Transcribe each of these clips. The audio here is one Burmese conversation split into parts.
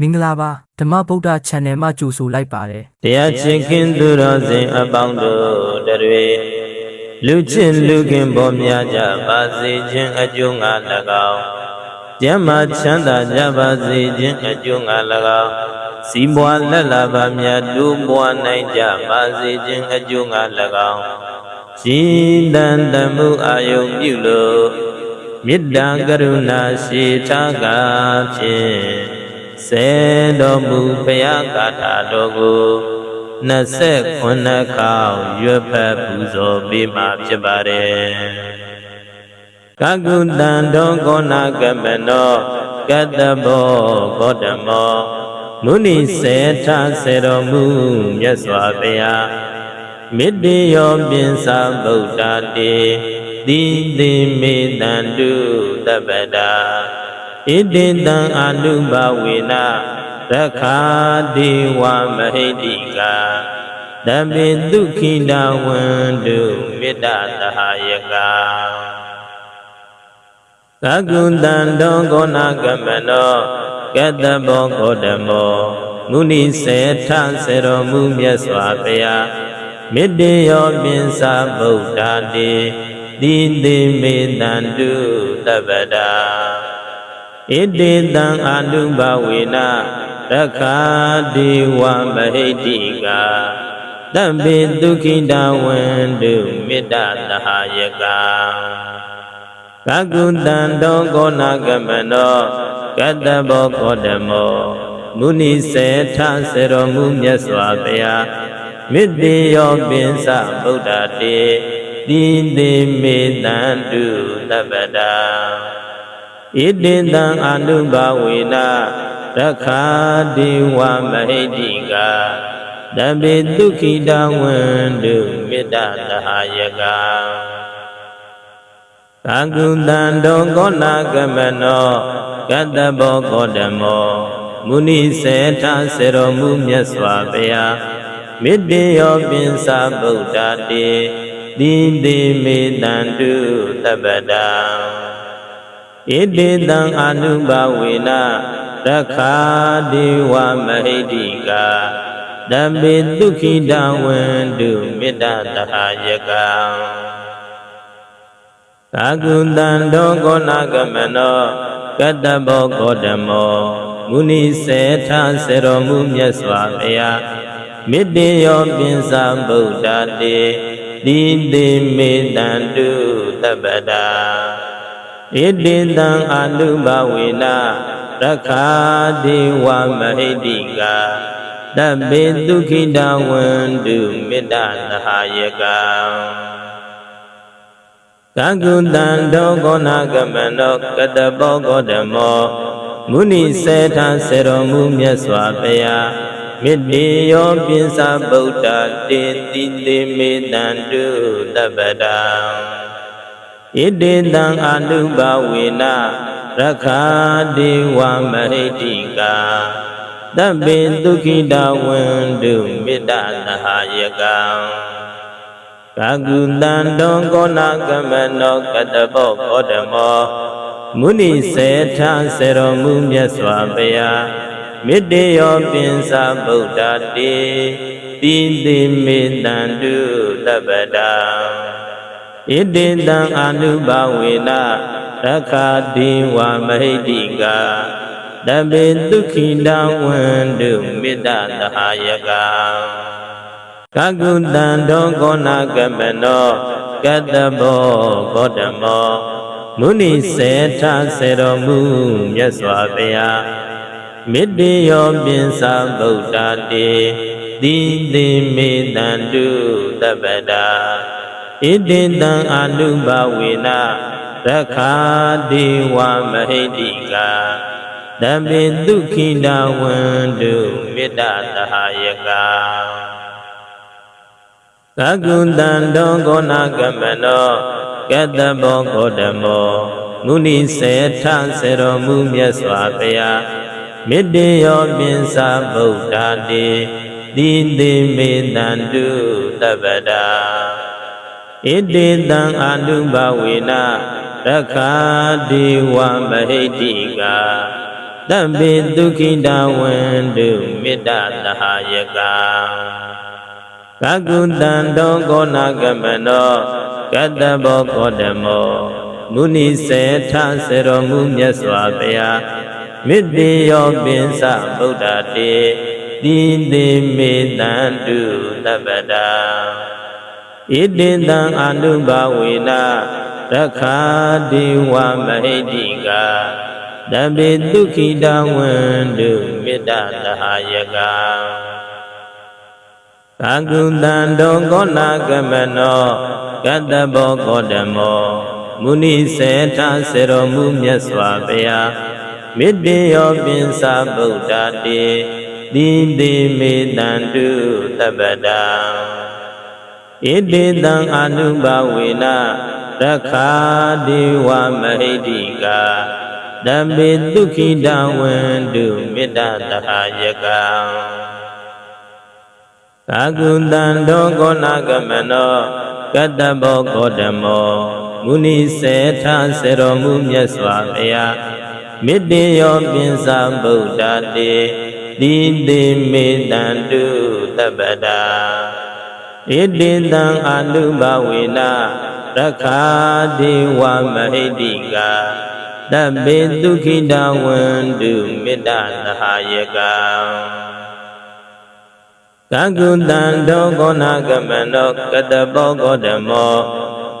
မင်္ဂလာပါဓမ္မဗုဒ္ဓ channel မှာကြိုဆိုလိုက်ပါတယ်တရားချင်းခင်သူတော်စင်အပေါင်းတို့တတွေလူချင်းလူခင်ပေါ်များကြပါစေခြင်းအကျိုးငါ၎င်းကျမ်းမာချမ်းသာကြပါစေခြင်းအကျိုးငါ၎င်းစီးပွားလက်လာပါမြတ်တို့ပွားနိုင်ကြပါစေခြင်းအကျိုးငါ၎င်းရှင်တန်တမှုအာယုံပြုလို့မေတ္တာကရုဏာရှိထားကဖြင့် စေတော်မူဘုရားကာထာတော်ကို29ခေါက်ရွတ်ဖတ်ပူဇော်ပေးမှာဖြစ်ပါတယ်ကကုတံတော်ကောနာကမနောကတ္တဘောဂေါတမောမုနိစေထစေတော်မူမြတ်စွာဘုရားမေတ္တယောပင်စာဗုဒ္ဓတေတိတိမေတ္တန္တုတပ္ပတာ ဣတိတံအာနုဘဝေနရခာဒေဝမဟိတိကာတပိဒုခိတဝန္တုမေတ္တသဟာယကာကကုတံတောကောနာကမနောကတ္တဘောဂေါတမောမုနိစေထစေတော်မူမြတ်စွာဘုရားမေတ္တယောပင်စာဗုဒ္ဓတေတိတိမေတ္တန္တုတပ္ပတာ ဣတိတံအာနုဘဝေနရခာဒေဝမဟိတိကာတံပိဒုခိတဝန္တုမေတ္တသဟာယကာကကုတံတောကောနာကမနောကတ္တဘောကောတမောမုနိစေထစေတော်မူမြတ်စွာဘုရားမေတ္တယောပင်စဗုဒ္ဓတေတိတိမေတ္တန္တုတပ္ပတာ ဣတိတံအာနုဘဝေနရခာဒေဝမဟိတိကာတပိဒုခိတဝန္တုမေတ္တသဟာယကာသာကုတံတောကောနာကမနောကတ္တဘောကောတမောမုနိစေထစေတော်မူမြတ်စွာဘုရားမေတ္တယောပင်စာဗုဒ္ဓတေတိတိမေတ္တန္တုတပ္ပတာ ဣတိတံအာနုဘဝေနရခာဒေဝမဟိတိကာတပိဒုခိတဝန္တုမေတ္တသဟာယကာသာကုတံတောကောနာကမနောကတ္တဘောဂေါတမောမုနိစေထစေတော်မူမြတ်စွာဘုရားမေတ္တယောပင်စာဗုဒ္ဓတေတိတိမေတ္တန္တုတပ္ပတာ ဣတိတံအာနုဘဝေနရခာဒေဝမဟိတိကာတပိဒုခိတဝန္တုမေတ္တသဟာယကာကကုတံတောကောနာကမနောကတဘောဂေါတမောမုနိစေထစေတော်မူမြတ်စွာဘုရားမေတ္တေယောပိစဗုဒ္ဓတေတိတိမေတ္တန္တုတပ္ပတာ ဣတိတံအာနုဘဝေနရခာဒေဝမဟိတိကာတပိဒုခိတဝန္တုမေတ္တသဟာယကံကာကုတံတောကောနာကမနောကတဘောဂေါတမောမုနိစေထစေတော်မူမြတ်စွာဘုရားမေတ္တယောပင်စာဗုဒ္ဓတေတိတိမေတ္တန္တုတပ္ပတာ ဣတိတံအာနုဘဝေနရခာဒေဝမဟိတိကာတပိဒုခိတဝန္တုမေတ္တသဟာယကာကကုတံတောကောနာကမနောကတ္တဘောဂေါတမောမုနိစေထစေတော်မူမြတ်စွာဘုရားမေတ္တယောပင်စာဗုဒ္ဓတေတိတိမေတ္တန္တုတပ္ပတာ ဣတိတံအာနုဘဝေနရခာဒေဝမဟိတိကာတပိဒုခိတဝန္တုမေတ္တသဟာယကာကကုတံတောကောနာကမနောကတ္တဘောဂေါတမောမုနိစေထစေတော်မူမြတ်စွာဘုရားမေတ္တယောပင်စာဗုဒ္ဓတေတိတိမေတ္တန္တုတပ္ပတာ ဣတိတံအာနုဘဝေနရခာဒေဝမဟိတိကာတတဗ္ဗေဒုက္ခိတဝန္တုမေတ္တသဟာယကကကုတံတောကောနာကမနောကတ္တဘောကောတမောမုနိစေထစေတော်မူမြတ်စွာဘုရားမေတ္တေယောပင်စဗုဒ္ဓတေတိတိမေတံတုတပ္ပတာ ဣတိတံအနုဘဝေနရခာတိဝမဟိတိကာတပိဒုက္ခိတဝန္တုမေတ္တသဟာယကကာကုတံတောကောနာကမနောကတ္တဘောကောတမောမုနိစေထစေတော်မူမြတ်စွာဘုရားမေတ္တေယောပင်စဗုဒ္ဓတေတိတိမေတံတုတပ္ပတာ ဣတိတံအနုဘဝေနရခာတိဝမဟိတိကာတပိဒုက္ခိတဝန္တုမေတ္တတဟာယကံကာကုတံတောကောနာကမနောကတ္တဘောကောတမောမုနိစေထစေတော်မူမြတ်စွာဘုရားမေတ္တေယောပင်စဗုဒ္ဓတေတိတိမေတံတုတပ္ပတာ ဣတိတံအနုဘဝေနရခာတိဝမဟိတိကာတပိဒုက္ခိတဝန္တုမေတ္တသဟာယကံကကုတံတောကောနာကမနောကတဘောကောဓမော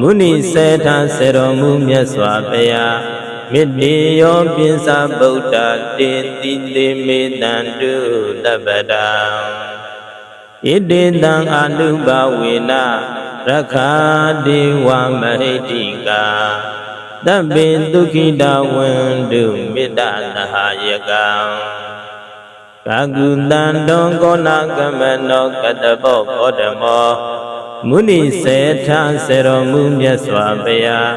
မုနိစေထစေတော်မူမြတ်စွာဘုရားမေတ္တေယောပင်စဗုဒ္ဓတေတိတိမေတံတုတပ္ပတာ ဣတိတံအနုဘဝေနရခာတိဝမဟိတိကာတဗ္ဗေဒုက္ခိတဝန္တုမေတ္တသဟာယကံကာကုတံတောကောနာကမနောကတဘောကောဓမောမုနိစေထစေတော်မူမြတ်စွာဘုရား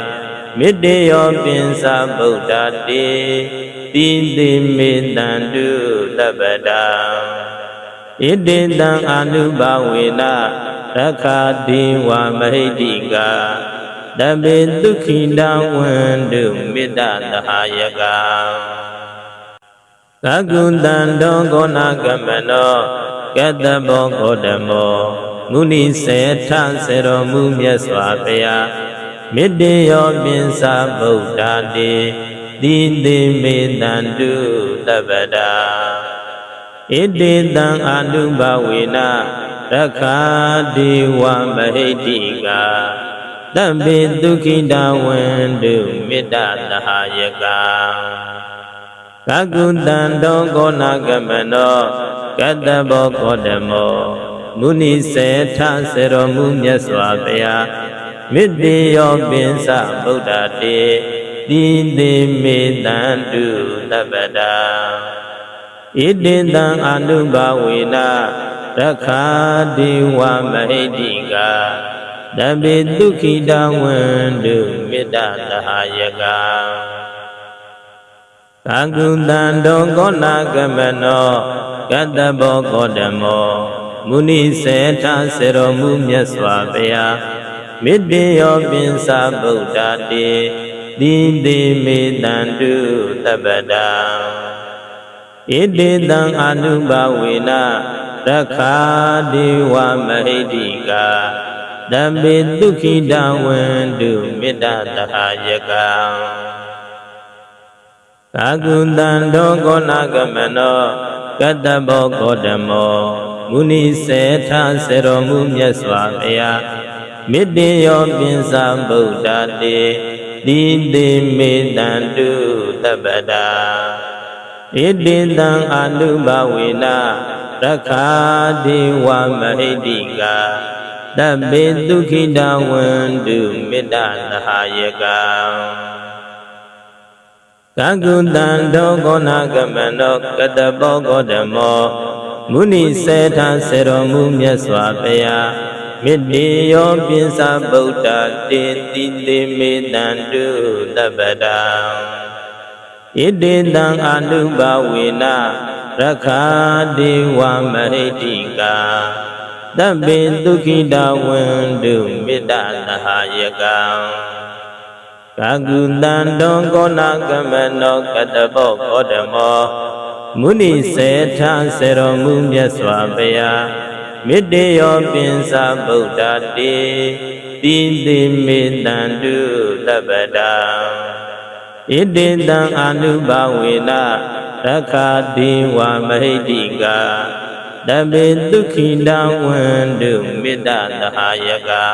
မေတ္တေယောပင်စဗုဒ္ဓတေတိတိမေတံတုတပ္ပတာ ဣတိတံအနုဘဝေနရခာတိဝမဟိတိကာတပိဒုက္ခိတဝန္တုမေတ္တသဟာယကံသကုတံတောကောနာကမနောကတ္တဘောကောဓမောမုနိစေထစေတော်မူမြတ်စွာဘုရားမေတ္တေယောပင်စဗုဒ္ဓတေတိတိမေတံတုတပ္ပတာ ဣတိတံအနုဘဝေနရခာတိဝမဟိတိကာတဗ္ဗေဒုက္ခိတဝန္တုမေတ္တသဟာယကံကကုတံတောကောနာကမနောကတ္တဘောကောဓမောမုနိစေထစေတော်မူမြတ်စွာဘုရားမေတ္တေယောပင်စဗုဒ္ဓတေတိတိမေတံတုတပ္ပတာ ဣတိတံအနုဘဝေနရခာတိဝမဟိတိကာတပိဒုက္ခိတဝန္တုမေတ္တသဟာယကံကာကုတံတောကောနာကမနောကတ္တဘောကောဓမောမုနိစေထစေတော်မူမြတ်စွာဘုရားမေတ္တေယောပင်စဗုဒ္ဓတေတိတိမေတံတုတပ္ပတာ ဣတိတံအနုဘဝေနရခာတိဝမဟိတိကာတပိဒုက္ခိတဝန္တုမေတ္တတဟာယကံသာကုတံတောကောနာကမနောကတ္တဘောကောဓမောမုနိစေထစေတော်မူမြတ်စွာဘုရားမေတ္တေယောပင်စဗုဒ္ဓတေတိတိမေတံတုတပ္ပတာ ဣတိတံအနုဘဝေနရခာတိဝမဟိတိကာတပိဒုက္ခိတဝန္တုမေတ္တသဟာယကံကကုတံတောကောနာကမနောကတဘောကောဓမောမုနိစေထစေတော်မူမြတ်စွာဘုရားမေတ္တေယောပင်စဗုဒ္ဓတေတိတိမေတံတုတပ္ပတာ ဣတိတံအနုဘဝေနရခာတိဝမဟိတိကာတဗ္ဗေဒုက္ခိတဝန္တုမေတ္တသဟာယကံကကာကုတံတောကောနာကမနောကတဘောကောဓမောမုနိစေထဆေတော်မူမြတ်စွာဘုရားမေတ္တယောပင်စာဗုဒ္ဓတေတိတိမေတံတုတပ္ပတံ ဣတိတံအာနုဘဝေနရခာတိဝမဟိတိကာတပိဒုက္ခိတဝန္တုမေတ္တသဟာယကံ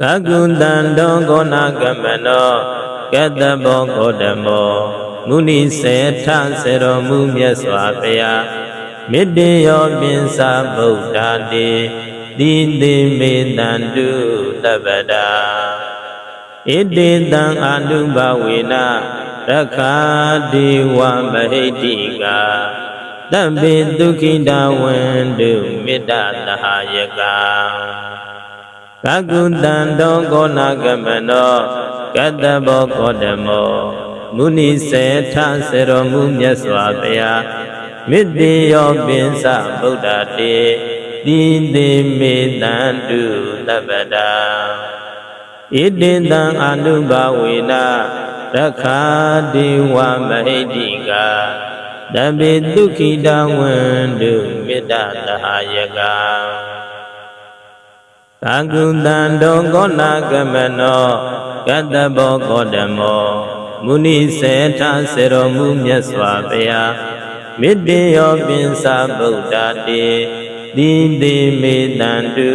သကုတံတောကောနာကမနောကတ္တဘောကောဓမောမုနိစေထဆေတော်မူမြတ်စွာဘုရားမေတ္တယောပင်စာဗုဒ္ဓတေတိတိမေတံတုတပ္ပတာ ဣတိတံအာနုဘဝေနရခာတိဝမဟိတိကာတဗ္ဗေဒုက္ခိတဝန္တုမေတ္တသဟာယကံကကုတံတောကောနာကမနောကတ္တဘောကောဓမောမုနိစေထဆေတော်မူမြတ်စွာဘုရားမေတ္တေယောပင်စဗုဒ္ဓတေတိတိမေတံတုတပ္ပတာ ဣတိတံအာနုဘဝေနရခာတိဝမဟိတိကာတပိဒုက္ခိတဝန္တုမေတ္တသဟာယကံသာကုတံတောကောနာကမနောကတ္တဘောကောဓမောမုနိစေထဆေတော်မူမြတ်စွာဘုရားမေတ္တယောပင်စာဗုဒ္ဓတေတိတိမေတံတု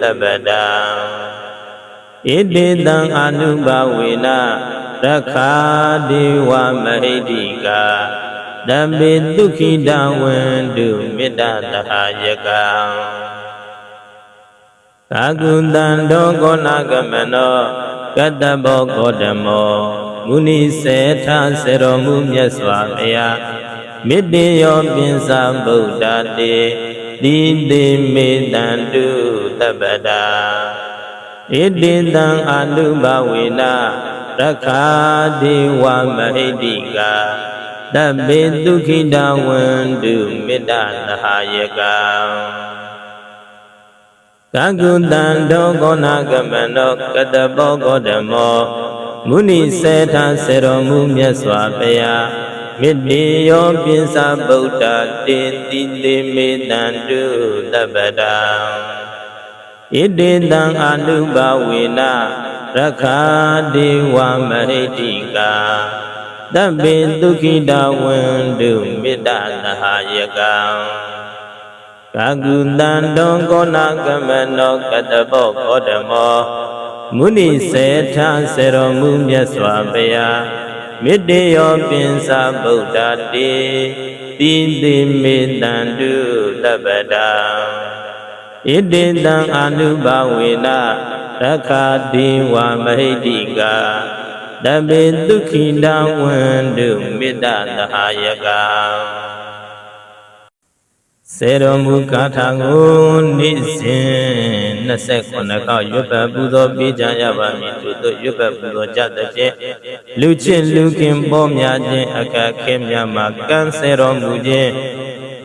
တပ္ပတံ ဣတိတံအာနုဘဝေနရခာတိဝမဟိတိကာတပိဒုက္ခိတဝန္တုမေတ္တသဟာယကံသာကုတံတောကောနာကမနောကတ္တဘောကောဓမောမုနိစေထဆေတော်မူမြတ်စွာဘုရားမေတ္တယောပင်စာဗုဒ္ဓတေတိတိမေတံတုတပ္ပတာ ဣတိတံအာနုဘဝေနရခာတိဝမဟိတိကာတပိဒုက္ခိတဝန္တုမေတ္တသဟာယကံကကုတံတောကောနာကမနောကတဘောကောဓမောမုနိစေထဆေတော်မူမြတ်စွာဘုရားမေတ္တေယောပင်စာဗုဒ္ဓတေတိတိမေတံတုတပ္ပတံ ဣတိတံအာနုဘဝေနရခာတိဝမဟိတိကာတဗ္ဗေဒုက္ခိတဝန္တုမေတ္တသဟာယကံကာကုတံတောကောနာကမနောကတ္တဘောကောဓမောမုနိစေထဆေတော်မူမြတ်စွာဘုရားမေတ္တယောပင်စာဗုဒ္ဓတေတိတိမေတံတုတပ္ပတံ ဣတိတံအာနုဘဝေနရခာတိဝမဟိတိကာတပိဒုက္ခိတဝန္တုမေတ္တသဟာယကံစေတော်မူကာထာကိုနေ့စဉ်29ခေါက်ရွတ်ပတ်ပူဇော်ပေးကြရပါမည်သူတို့ရွတ်ပတ်ပူဇော်ကြတဲ့ဖြင့်လူချင်းလူခင်ပေါ်များခြင်းအခက်ခဲများမှာကံစေတော်မူခြင်း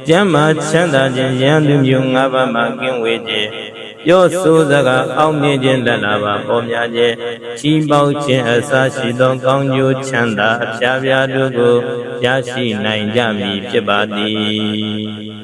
ကျမ်းမာချမ်းသာခြင်းယံလူမျိုး၅ပါးမှကင်းဝေးခြင်းပြောဆိုစကားအောင်မြင်ခြင်းလက်လာပါပေါ်များခြင်းချီးပေါက်ခြင်းအစရှိသောကောင်းကျိုးချမ်းသာအဖျားဖျားတို့ကိုရရှိနိုင်ကြမည်ဖြစ်ပါသည်